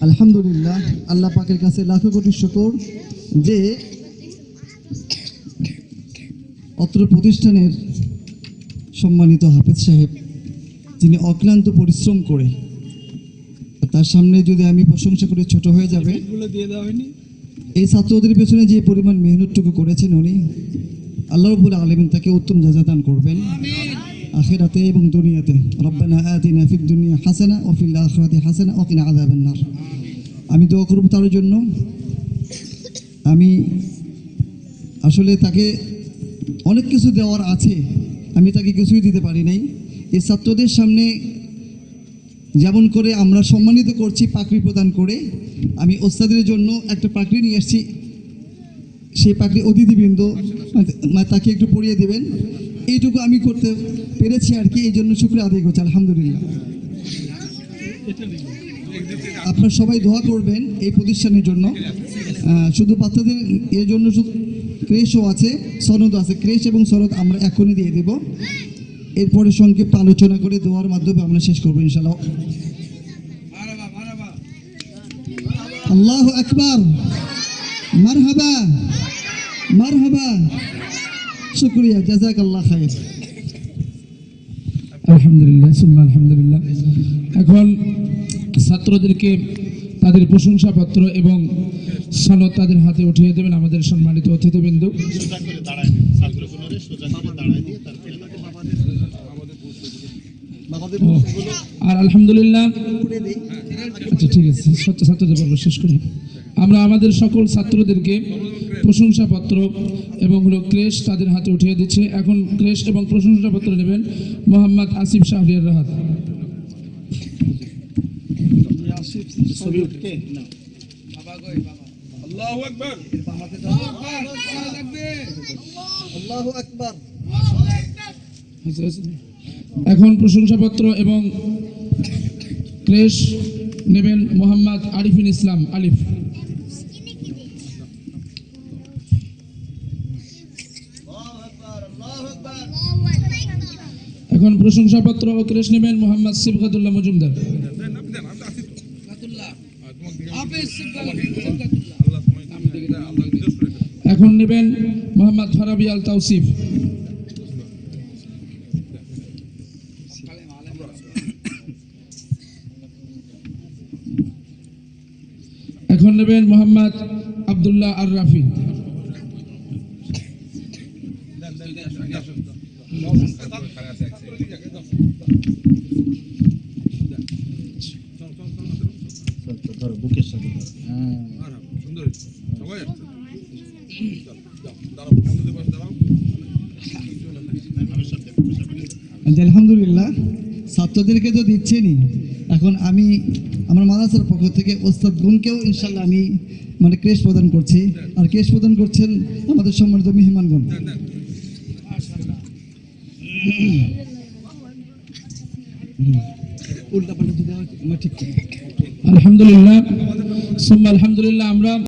আলহামদুলিল্লাহ আল্লাহ পাকের কাছে লাখো কোটি শুকর যে অত্র প্রতিষ্ঠানের সম্মানিত হাফেজ সাহেব যিনি অক্লান্ত পরিশ্রম করে তার সামনে যদি আমি প্রশংসা করে ছোট হয়ে যাবে। এই ছাত্রদের পেছনে যে পরিমাণ মেহনতটুকু করেছেন উনি আল্লাহ রবুল আলমিন তাকে উত্তম যাজা দান করবেন। আখিরাতে এবং দুনিয়াতে। রব্বানা আতিনা ফিদ দুনিয়া হাসানা ও ফিল আখিরাতি হাসানা ও কিনা আযাবান নার। আমি দোয়া করব তার জন্য। আমি আসলে তাকে অনেক কিছু দেওয়ার আছে। আমি তাকে কিছুই দিতে পারি নাই। এই ছাত্রদের সামনে যেমন করে আমরা সম্মানিত করছি পাকড়ি প্রদান করে, আমি ওস্তাদের জন্য একটা পাকড়ি নিয়ে এসেছি সেই পাকড়ি অতিথিবৃন্দ, তাকে একটু পড়িয়ে দেবেন। এইটুকু আমি করতে পেরেছি আর কি এই জন্য শুক্র আদায় করছি, আলহামদুলিল্লাহ। আপনারা সবাই দোয়া করবেন এই প্রতিষ্ঠানের জন্য। শুধু বাচ্চাদের এর জন্য ক্রেশও আছে সনদ আছে। ক্রেশ এবং সনদ আমরা এখনই দিয়ে দেব। এরপরে সংক্ষিপ্ত আলোচনা করে দেওয়ার মাধ্যমে আমরা শেষ করব ইনশাল্লাহ আল্লাহ আকবার। মারহাবা। মারহাবা। শুক্রিয়া জাজাক আল্লাহ খায়ের আলহামদুলিল্লাহ, সুম্মা আলহামদুলিল্লাহ। এখন ছাত্রদেরকে তাদের প্রশংসাপত্র এবং সনদ তাদের হাতে উঠিয়ে দেবেন আমাদের সম্মানিত অতিথিবৃন্দু। আর আলহামদুলিল্লাহ। আচ্ছা ঠিক আছে, ছাত্র ছাত্রদের পর্ব শেষ করি। আমরা আমাদের সকল ছাত্রদেরকে প্রশংসাপত্র এবং হলো ক্রেশ তাদের হাতে উঠিয়ে দিচ্ছি। এখন ক্রেশ এবং প্রশংসাপত্র নেবেন মোহাম্মদ আসিফ শাহরিয়ার রাহাত। আকবার। এখন প্রশংসাপত্র এবং ক্রেশ নেবেন মোহাম্মদ আরিফিন ইসলাম আলিফ। এখন প্রশংসাপত্র ও ক্রেশ নেবেন মোহাম্মদ সিবগাতুল্লাহ মজুমদার। এখন নেবেন মোহাম্মদ ফারাবি আল তাওসিফ। এখন নেবেন মোহাম্মদ আব্দুল্লাহ আর রাফি হ্যাঁ আলহামদুলিল্লাহ। ছাত্রদেরকে তো দিচ্ছেনই এখন আমি আমার মাদ্রাসার পক্ষ থেকে ওস্তাদ গুনকেও ইনশাল্লাহ আমি মানে ক্রেশ প্রদান করছি। আর ক্রেশ প্রদান করছেন আমাদের সম্মানিত মেহমানগণ উল্টা পাল্টা যদি হয়, আমার ঠিক ঠিক আলহামদুলিল্লাহ সুম্মা আলহামদুলিল্লাহ আমরা